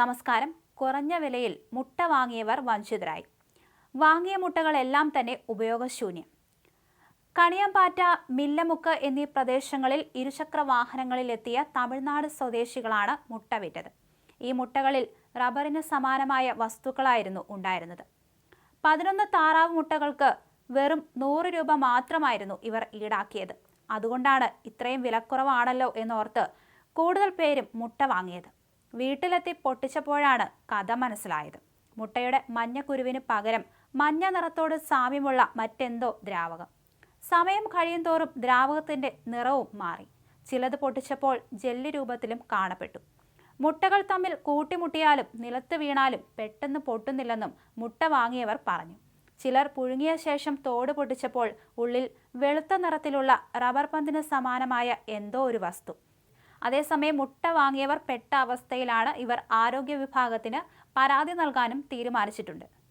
നമസ്കാരം. കുറഞ്ഞ വിലയിൽ മുട്ട വാങ്ങിയവർ വഞ്ചിതരായി. വാങ്ങിയ മുട്ടകളെല്ലാം തന്നെ ഉപയോഗശൂന്യം. കണിയമ്പാറ്റ മില്ലമുക്ക് എന്നീ പ്രദേശങ്ങളിൽ ഇരുചക്ര വാഹനങ്ങളിലെത്തിയ തമിഴ്നാട് സ്വദേശികളാണ് മുട്ട വിറ്റത്. ഈ മുട്ടകളിൽ റബ്ബറിന് സമാനമായ വസ്തുക്കളായിരുന്നു ഉണ്ടായിരുന്നത്. പതിനൊന്ന് താറാവ് മുട്ടകൾക്ക് വെറും നൂറ് രൂപ മാത്രമായിരുന്നു ഇവർ ഈടാക്കിയത്. അതുകൊണ്ടാണ് ഇത്രയും വിലക്കുറവാണല്ലോ എന്നോർത്ത് കൂടുതൽ പേരും മുട്ട വാങ്ങിയത്. വീട്ടിലെത്തി പൊട്ടിച്ചപ്പോഴാണ് കഥ മനസ്സിലായത്. മുട്ടയുടെ മഞ്ഞക്കുരുവിന് പകരം മഞ്ഞ നിറത്തോട് സാമ്യമുള്ള മറ്റെന്തോ ദ്രാവകം. സമയം കഴിയും തോറും ദ്രാവകത്തിന്റെ നിറവും മാറി. ചിലത് പൊട്ടിച്ചപ്പോൾ ജെല്ലി രൂപത്തിലും കാണപ്പെട്ടു. മുട്ടകൾ തമ്മിൽ കൂട്ടിമുട്ടിയാലും നിലത്ത് വീണാലും പെട്ടെന്ന് പൊട്ടുന്നില്ലെന്നും മുട്ട വാങ്ങിയവർ പറഞ്ഞു. ചിലർ പുഴുങ്ങിയ ശേഷം തോട് പൊട്ടിച്ചപ്പോൾ ഉള്ളിൽ വെളുത്ത നിറത്തിലുള്ള റബ്ബർ പന്തിന് സമാനമായ എന്തോ ഒരു വസ്തു. അതേസമയം മുട്ട വാങ്ങിയവർ പെട്ട അവസ്ഥയിലാണ് ഇവർ ആരോഗ്യ വിഭാഗത്തിന് പരാതി നൽകാനും തീരുമാനിച്ചിട്ടുണ്ട്.